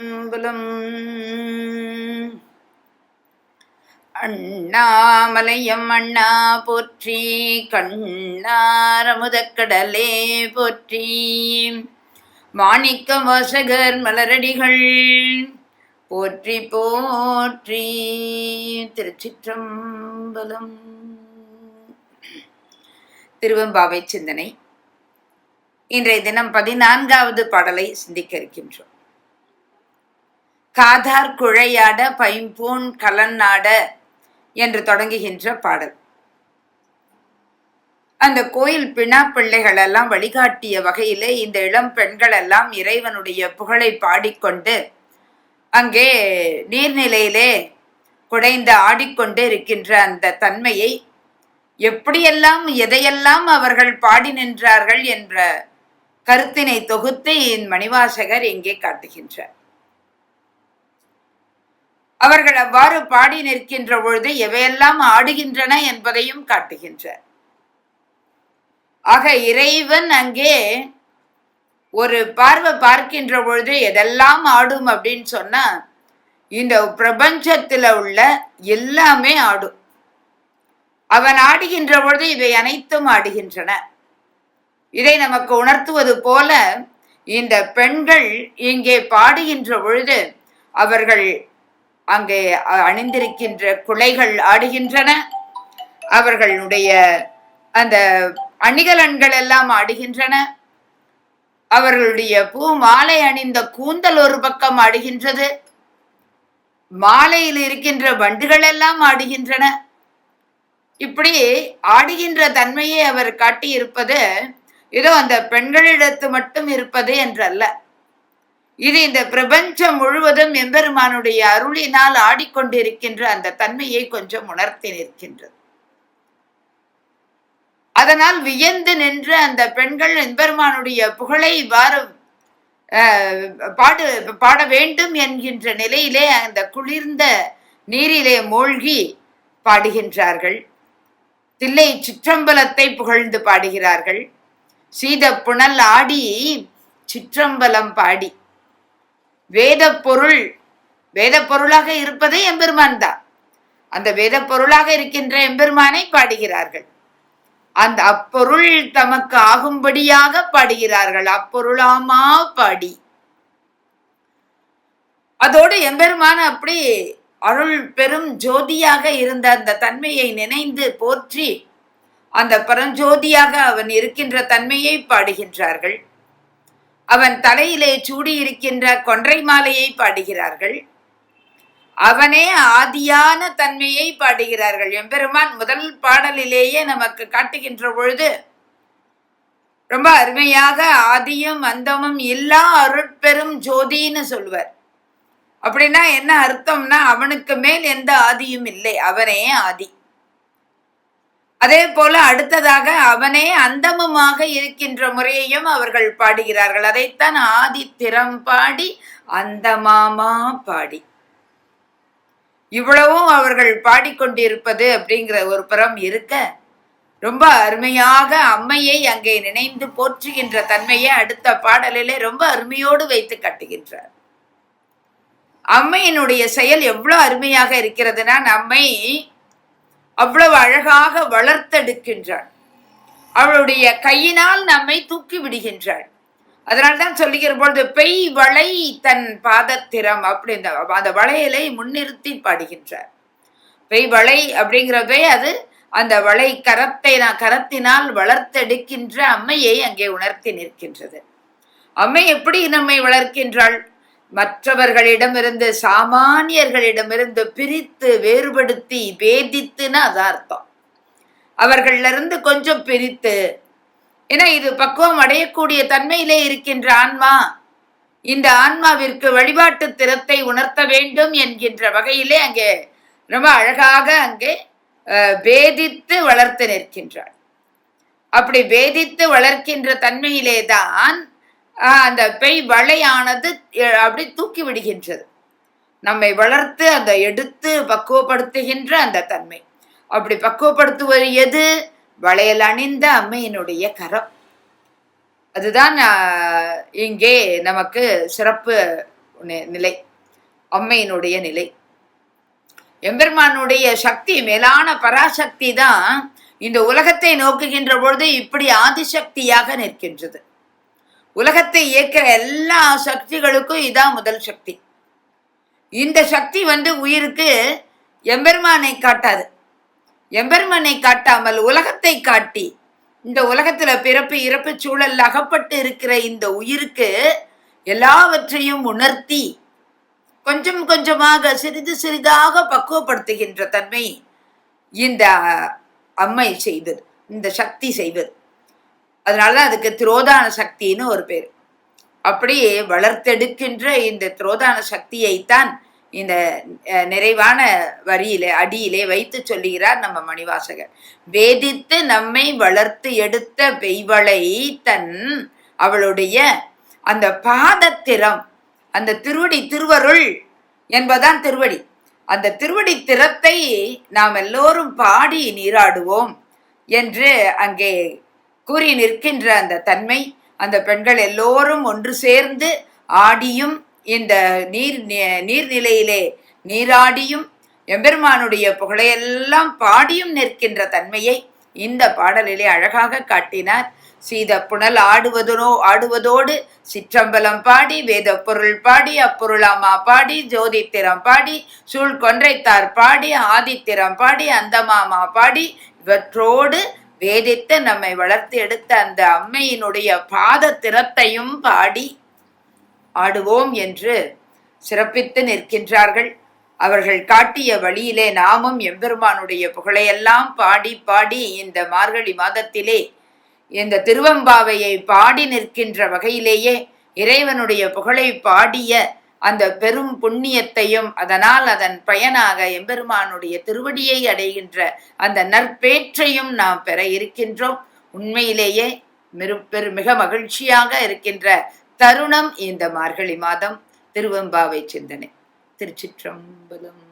பலம் அண்ணாமலையம் அண்ணா போற்றி கண்ணாரமுதக்கடலே போற்றி. மாணிக்க வாசகர் மலரடிகள் போற்றி போற்றி. திருச்சிற்றம்பலம். திருவம்பாவை சிந்தனை. இன்றைய தினம் பதினான்காவது பாடலை சிந்திக்க இருக்கின்றோம். காதார் குழையாட பைம்பூன் கலன்னாட என்று தொடங்குகின்ற பாடல். அந்த கோயில் பிணா பிள்ளைகள் எல்லாம் வழிகாட்டிய வகையிலே இந்த இளம் பெண்கள் எல்லாம் இறைவனுடைய புகழை பாடிக்கொண்டு அங்கே நீர்நிலையிலே குடைந்து ஆடிக்கொண்டு இருக்கின்ற அந்த தன்மையை எப்படியெல்லாம் எதையெல்லாம் அவர்கள் பாடி நின்றார்கள் என்ற கருத்தினை தொகுத்து என் மணிவாசகர் இங்கே காட்டுகின்றார். அவர்கள் அவ்வாறு பாடி நிற்கின்ற பொழுது எவையெல்லாம் ஆடுகின்றன என்பதையும் காட்டுகின்றார் ஆக இறைவன் அங்கே ஒரு பார்வை பார்க்கின்ற பொழுது எதெல்லாம் ஆடும் அப்படின்னு சொன்னா இந்த பிரபஞ்சத்துல உள்ள எல்லாமே ஆடும். அவன் ஆடுகின்ற பொழுது இவை அனைத்தும் ஆடுகின்றன. இதை நமக்கு உணர்த்துவது போல இந்த பெண்கள் இங்கே பாடுகின்ற பொழுது அவர்கள் அங்கே அணிந்திருக்கின்ற குலைகள் ஆடுகின்றன. அவர்களுடைய அந்த அணிகலன்கள் எல்லாம் ஆடுகின்றன. அவர்களுடைய பூ மாலை அணிந்த கூந்தல் ஒரு பக்கம் ஆடுகின்றது. மாலையில் இருக்கின்ற வண்டுகள் எல்லாம் ஆடுகின்றன. இப்படி ஆடுகின்ற தன்மையை அவர் காட்டியிருப்பது ஏதோ அந்த பெண்களிடத்து மட்டும் இருப்பது என்றல்ல. இது இந்த பிரபஞ்சம் முழுவதும் எம்பெருமானுடைய அருளினால் ஆடிக்கொண்டிருக்கின்ற அந்த தன்மையை கொஞ்சம் உணர்த்தி நிற்கின்றது. அதனால் வியந்து நின்று அந்த பெண்கள் எம்பெருமானுடைய புகழை இவ்வாறு பாடு பாட வேண்டும் என்கின்ற நிலையிலே அந்த குளிர்ந்த நீரிலே மூழ்கி பாடுகின்றார்கள். தில்லை சிற்றம்பலத்தை புகழ்ந்து பாடுகிறார்கள். சீத புனல் ஆடி சிற்றம்பலம் பாடி வேத பொருள் வேத பொருளாக இருப்பது எம்பெருமான் தான். அந்த வேத பொருளாக இருக்கின்ற எம்பெருமானை பாடுகிறார்கள். அந்த அப்பொருள் தமக்கு ஆகும்படியாக பாடுகிறார்கள். அப்பொருளாமா பாடி. அதோடு எம்பெருமான அப்படி அருள் பெரும் ஜோதியாக இருந்த அந்த தன்மையை நினைந்து போற்றி அந்த பரஞ்சோதியாக அவன் இருக்கின்ற தன்மையை பாடுகின்றார்கள். அவன் தலையிலே சூடி இருக்கின்ற கொன்றை மாலையை பாடுகிறார்கள். அவனே ஆதியான தன்மையை பாடுகிறார்கள். எம்பெருமான் முதல் பாடலிலேயே நமக்கு காட்டுகின்ற பொழுது ரொம்ப அருமையாக ஆதியும் அந்தமும் இல்லா அருட்பெரும் ஜோதின்னு சொல்வர் அப்படின்னா என்ன அர்த்தம்னா அவனுக்கு மேல் எந்த ஆதியும் இல்லை. அவனே ஆதி. அதே போல அடுத்ததாக அவனே அந்தமுமாக இருக்கின்ற முறையையும் அவர்கள் பாடுகிறார்கள். அதைத்தான் ஆதி திறம் பாடி அந்தமாமா பாடி. இவ்வளவும் அவர்கள் பாடிக்கொண்டிருப்பது அப்படிங்கிற ஒரு புறம் இருக்க ரொம்ப அருமையாக அம்மையை அங்கே நினைந்து போற்றுகின்ற தன்மையை அடுத்த பாடலிலே ரொம்ப அருமையோடு வைத்து கட்டுகின்றார். அம்மையினுடைய செயல் எவ்வளவு அருமையாக இருக்கிறதுனா நம்மை அவ்வளவு அழகாக வளர்த்தெடுக்கின்றாள். அவளுடைய கையினால் நம்மை தூக்கி விடுகின்றாள். அதனால்தான் சொல்லுகிற பொழுது பெய் வளை தன் பாதத்திரம் அப்படி அந்த வளையலை முன்னிறுத்தி பாடுகின்றார். பெய் வளை அப்படிங்கிறதே அது அந்த வளை கரத்தை நான் கரத்தினால் வளர்த்தெடுக்கின்ற அம்மையை அங்கே உணர்த்தி நிற்கின்றது. அம்மை எப்படி நம்மை வளர்க்கின்றாள்? மற்றவர்களிடமிருந்து சாமானியர்களிடமிருந்து பிரித்து வேறுபடுத்தி வேதித்துன்னு அது அர்த்தம். அவர்கள கொஞ்சம் பிரித்து ஏன்னா இது பக்குவம் அடையக்கூடிய தன்மையிலே இருக்கின்ற ஆன்மா. இந்த ஆன்மாவிற்கு வழிபாட்டு திறத்தை உணர்த்த வேண்டும் என்கின்ற வகையிலே அங்கே ரொம்ப அழகாக அங்கே வேதித்து வளர்த்து நிற்கின்றாள் அப்படி வேதித்து வளர்க்கின்ற தன்மையிலே தான் அந்த பெய் வலையானது அப்படி தூக்கி விடுகின்றது. நம்மை வளர்த்து அந்த எடுத்து பக்குவப்படுத்துகின்ற அந்த தன்மை. அப்படி பக்குவப்படுத்துவது எது? வளையல் அணிந்த அம்மையினுடைய கரம். அதுதான் இங்கே நமக்கு சிறப்பு நிலை. அம்மையினுடைய நிலை. எம்பெருமானுடைய சக்தி மேலான பராசக்தி தான் இந்த உலகத்தை நோக்குகின்ற பொழுது இப்படி ஆதிசக்தியாக நிற்கின்றது. உலகத்தை இயக்கிற எல்லா சக்திகளுக்கும் இதான் முதல் சக்தி. இந்த சக்தி வந்து உயிருக்கு எம்பெருமானை காட்டாது. எம்பெருமானை காட்டாமல் உலகத்தை காட்டி இந்த உலகத்துல பிறப்பு இறப்பு சூழல் அகப்பட்டு இருக்கிற இந்த உயிருக்கு எல்லாவற்றையும் உணர்த்தி கொஞ்சம் கொஞ்சமாக சிறிது சிறிதாக பக்குவப்படுத்துகின்ற தன்மை இந்த அம்மை செய்வது இந்த சக்தி செய்வது. அதனாலதான் அதுக்கு திரோதான சக்தின்னு ஒரு பேர். அப்படி வளர்த்தெடுக்கின்ற இந்த திரோதான சக்தியைத்தான் இந்த நிறைவான வரியிலே அடியிலே வைத்து சொல்லுகிறார் நம்ம மணிவாசகர். வேதித்து நம்மை வளர்த்து எடுத்த பெய்வளை தன் அவளுடைய அந்த பாதத்திறம் அந்த திருவடி திருவருள் என்பதான் திருவடி. அந்த திருவடி திறத்தை நாம் எல்லோரும் பாடி நீராடுவோம் என்று அங்கே கூறி நிற்கின்ற அந்த தன்மை அந்த பெண்கள் எல்லோரும் ஒன்று சேர்ந்து ஆடியும் இந்த நீர் நீர்நிலையிலே நீராடியும் எம்பெருமானுடைய புகழையெல்லாம் பாடியும் நிற்கின்ற தன்மையை இந்த பாடலிலே அழகாக காட்டினார். சீத புனல் ஆடுவதோ ஆடுவதோடு சிற்றம்பலம் பாடி வேத பொருள் பாடி அப்பொருளாமா பாடி ஜோதித்திரம் பாடி சூழ் கொன்றைத்தார் பாடி ஆதித்திரம் பாடி அந்தமாமா பாடி இவற்றோடு வேதித்து நம்மை வளர்த்து எடுத்த அந்த அம்மையினுடைய பாத திறத்தையும் பாடி ஆடுவோம் என்று சிறப்பித்து நிற்கின்றார்கள். அவர்கள் காட்டிய வழியிலே நாமும் எம்பெருமானுடைய புகழையெல்லாம் பாடி பாடி இந்த மார்கழி மாதத்திலே இந்த திருவம்பாவையை பாடி நிற்கின்ற வகையிலேயே இறைவனுடைய புகழை பாடிய அந்த பெரும் புண்ணியத்தையும் அதனால் அதன் பயனாக எம்பெருமானுடைய திருவடியை அடைகின்ற அந்த நற்பேற்றையும் நாம் பெற இருக்கின்றோம். உண்மையிலேயே மிரு பெரு மிக மகிழ்ச்சியாக இருக்கின்ற தருணம் இந்த மார்கழி மாதம். திருவெம்பாவை சிந்தனை. திருச்சிற்றம்பலம்.